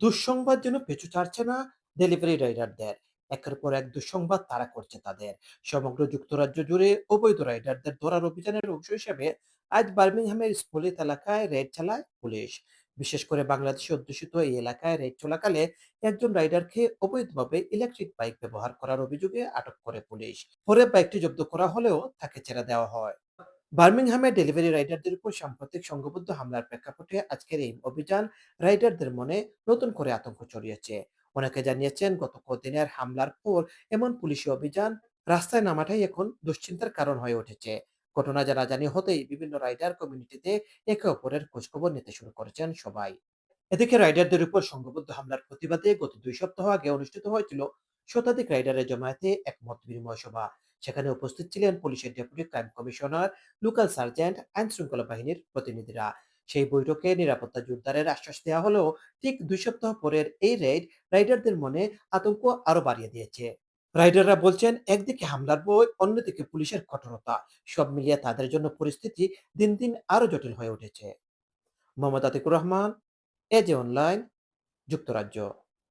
দুঃসংবাদ যেন পিছু ছাড়ছে না ডেলিভারি রাইডারদের একের পর এক দুঃসংবাদ তারা করছে তাদের। সমগ্র যুক্তরাজ্য জুড়ে অবৈধ রাইডারদের ধরার অভিযানের অংশ হিসেবে আজ বার্মিংহামের স্পোলিত এলাকায় রেড চালায় পুলিশ। বিশেষ করে বাংলাদেশে অধ্যুষিত এই এলাকায় রেড চলাকালে একজন রাইডারকে অবৈধভাবে ইলেকট্রিক বাইক ব্যবহার করার অভিযোগে আটক করে পুলিশ। পরে বাইকটি জব্দ করা হলেও তাকে ছেড়ে দেওয়া হয়। বার্মিংহামে ডেলিভারি রাইডারদের উপর সাম্প্রতিক সংঘবদ্ধ হামলার প্রেক্ষাপটে আজকের এই অভিযান রাইডারদের মনে নতুন করে আতঙ্ক ছড়িয়েছে। অনেকে জানিয়েছেন, গত কদিনের হামলার পর এমন পুলিশি অভিযান রাস্তায় নামাটাই এখন দুশ্চিন্তার কারণ হয়ে উঠেছে। ঘটনা জানাজানি হতেই বিভিন্ন রাইডার কমিউনিটিতে একে অপরের খোঁজখবর নিতে শুরু করেছেন সবাই। এদিকে রাইডারদের উপর সংঘবদ্ধ হামলার প্রতিবাদে গত দুই সপ্তাহ আগে অনুষ্ঠিত হয়েছিল শতাধিক রাইডারের জমায়েতে এক মত বিনিময় সভা। সেখানে উপস্থিত ছিলেন পুলিশের deputy crime commissioner, local sergeant আইন শৃঙ্খলা বাহিনীর প্রতিনিধিরা। সেই বৈঠকে নিরাপত্তা জোরদারের আশ্বাস দেওয়া হলেও ঠিক দুই সপ্তাহ পরের এই রেড রাইডারদের মনে আতঙ্ক আরও বাড়িয়ে দিয়েছে। রাইডাররা বলছেন, একদিকে হামলার বই অন্যদিকে পুলিশের কঠোরতা। সব মিলিয়ে তাদের জন্য পরিস্থিতি দিন দিন আরও জটিল হয়ে উঠেছে। মোহাম্মদ আতিকুর রহমান এজে অনলাইন যুক্তরাজ্য।